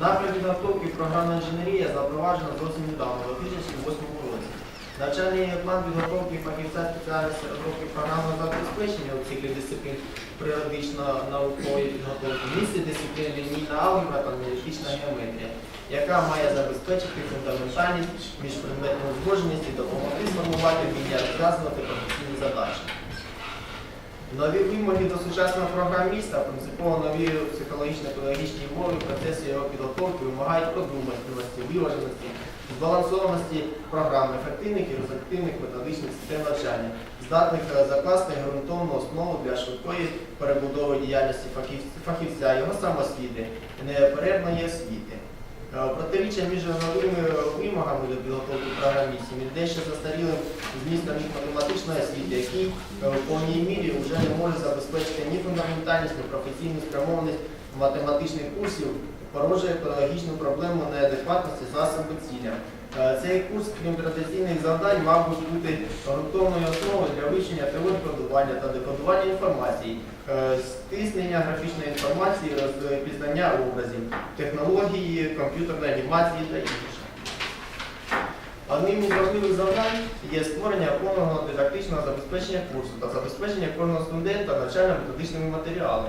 Напрям підготовки програмна інженерія запроваджена зовсім недавно, у 2008 році. Навчальний план підготовки фахівця спеціальності розробки програмного забезпечення у циклі дисциплін природично-наукової підготовки містить дисципліни лінійна алгебра та аналітична геометрія, яка має забезпечити фундаментальність міжпредметну узгодженість і допомогти сформувати вміння розв'язувати професійні задачі. Нові вимоги до сучасного програміста, принципово нові психологічно-педагогічні умови в процесі його підготовки вимагають продуманості, виваженості, збалансованості програм, ефективних і результативних методичних систем навчання, здатних е, закласти ґрунтовну основу для швидкої перебудови діяльності фахівця, його самосвіти, неперервної освіти. Е, Протиріччя між новими вимогами до підготовки програмістів і дещо застарілим змістом їх математичної освіти, який е, в повній мірі вже не може забезпечити ні фундаментальність, ні професійну спрямованість математичних курсів, порожує педагогічну проблему неадекватності засоби ціля. Е, Цей курс, крім традиційних завдань, мав би бути ґрунтовною основою для вивчення теорії кодування та декодування інформації, е, стиснення графічної інформації, розпізнання образів, технології, комп'ютерної анімації та інше. Одним із важливих завдань є створення повного дидактичного забезпечення курсу та забезпечення кожного студента навчально-методичними матеріалами.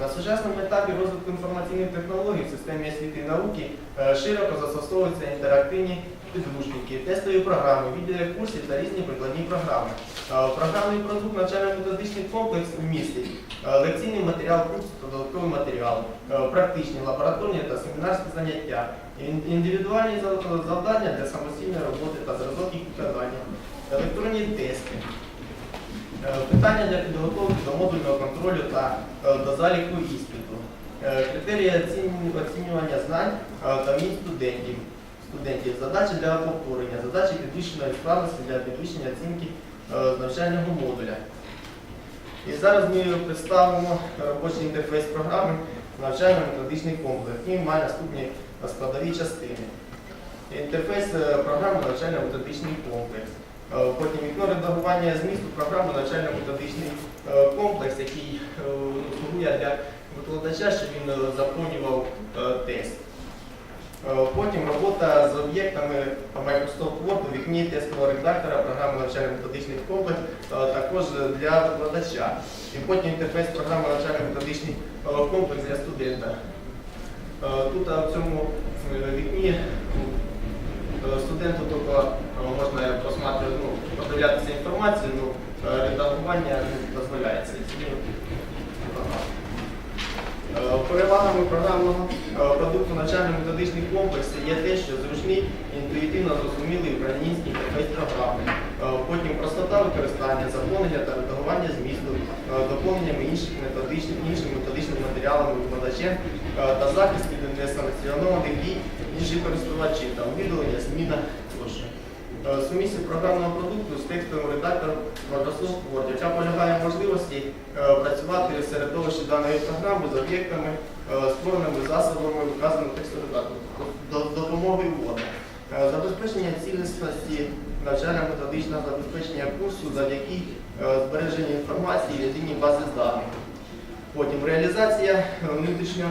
На сучасному етапі розвитку інформаційних технологій в системі освіти і науки е, широко застосовуються інтерактивні підручники, тестові програми, відділи курсів та різні прикладні програми. Е, Програмний продукт навчально-методичний комплекс містить е, лекційний матеріал курсу та додатковий матеріал, практичні, лабораторні та семінарські заняття, індивідуальні завдання для самостійної роботи та зразок їх виконання, електронні тести. Питання для підготовки до модульного контролю та е, до заліку іспиту. Е, Критерії оцінювання- знань е, та вмінь студентів. студентів. Задачі для повторення, задачі підвищеної справності для підвищення оцінки навчального модуля. І зараз ми представимо робочий інтерфейс програми навчально-методичний комплекс. Він має наступні складові частини. Інтерфейс програми навчально-методичний комплекс. Е, Потім вікно редагування змісту програми навчально-методичний е, комплекс, який е, слугує для викладача, щоб він заповнював тест. Потім робота з об'єктами Microsoft Word у вікні тестового редактора програми навчально-методичний комплекс також для викладача. І потім інтерфейс програми навчально-методичний комплекс для студента. Тут в цьому вікні студенту тільки е, можна посмотрети, ну, подивлятися інформацію, ну, е, редагування не дозволяється. Е, Перевагами програмного е, продукту навчально-методичний комплекс є те, що зручний, інтуїтивно зрозумілий український інтерфейс програми, Е, потім простота використання, заповнення та редагування змісту, е, доповненнями інших методичних, іншими методичними матеріалами викладачем е, та захист від несанкціонованих дій інших користувачів, там видалення, зміна тощо. Е, програмного продукту з текстовим редактором Microsoft Word, яка полягає в можливості е, працювати в середовищі даної програми з об'єктами, е, створеними засобами вказаного текстового редактору до допомоги вводу. Е, Забезпечення цілісності навчально-методичного забезпечення курсу завдяки збереженню інформації в єдиній базі даних. Потім реалізація е, внутрішньо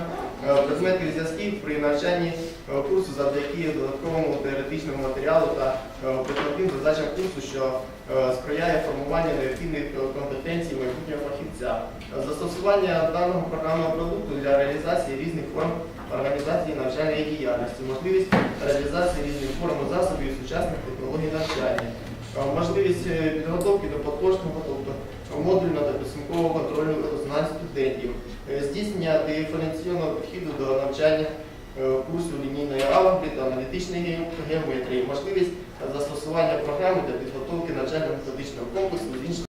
е, предметних зв'язків при навчанні е, курсу завдяки додатковому теоретичному матеріалу та прикладним задачам курсу, що сприяє формуванню необхідних компетенцій майбутнього фахівця. Застосування даного програмного продукту для реалізації різних форм організації навчальної діяльності, можливість реалізації різних форм засобів сучасних технологій навчання, можливість підготовки до поточного, тобто модульного та підсумкового студентів, Е, здійснення диференційного підходу до навчання е, курсу лінійної алгебри та аналітичної геометрії, можливість застосування програми для підготовки навчально-методичного комплексу з інших